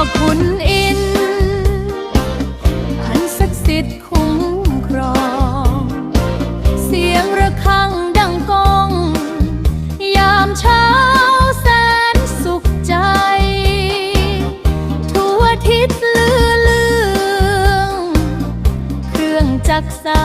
อคุณอินพันศักดิ์สิทธิ์คุ้มครอง เสียงระฆังดังก้อง ยามเช้าแสนสุขใจ ทั่วทิศลือเลือง เครื่องจักรสา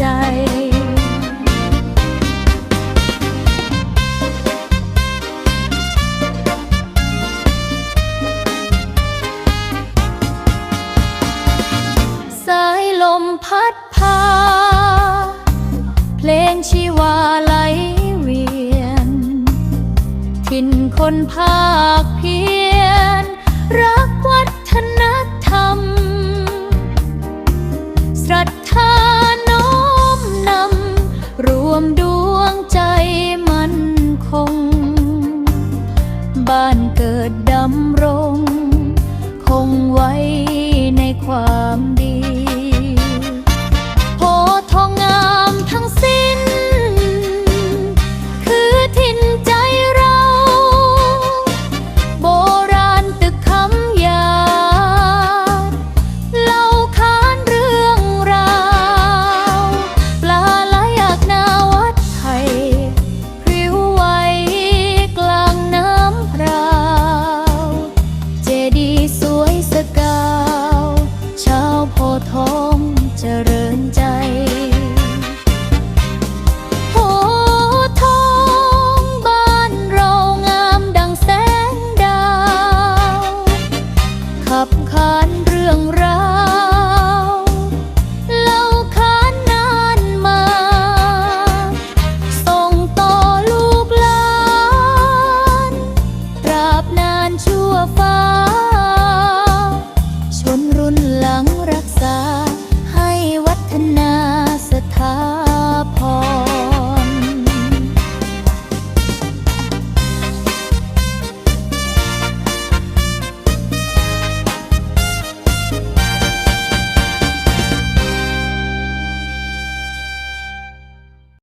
สายลมพัดพา เพลงชีวาไหลเวียน ถิ่นคนภาคเพียนรักวัด